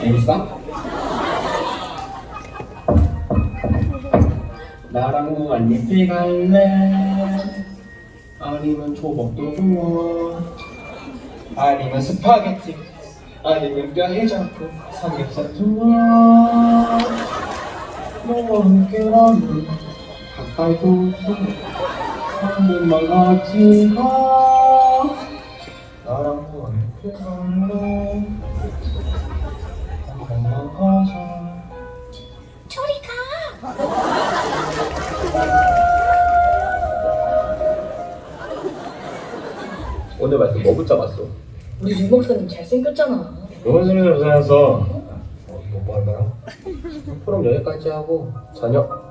재밌어? 나랑 무한리필 갈래? 아니면 초밥도 좋아 아니면 스파게티 아니면 뼈해장국 삼겹살 좋아 너와 함께라면 가까이도 한 번만 같이 가 오늘 말씀 뭐 붙잡았어? 우리 유 목사님 잘생겼잖아. 무슨 소리를 하면서 어, 뭐 할까요? 그럼 여기까지 하고 저녁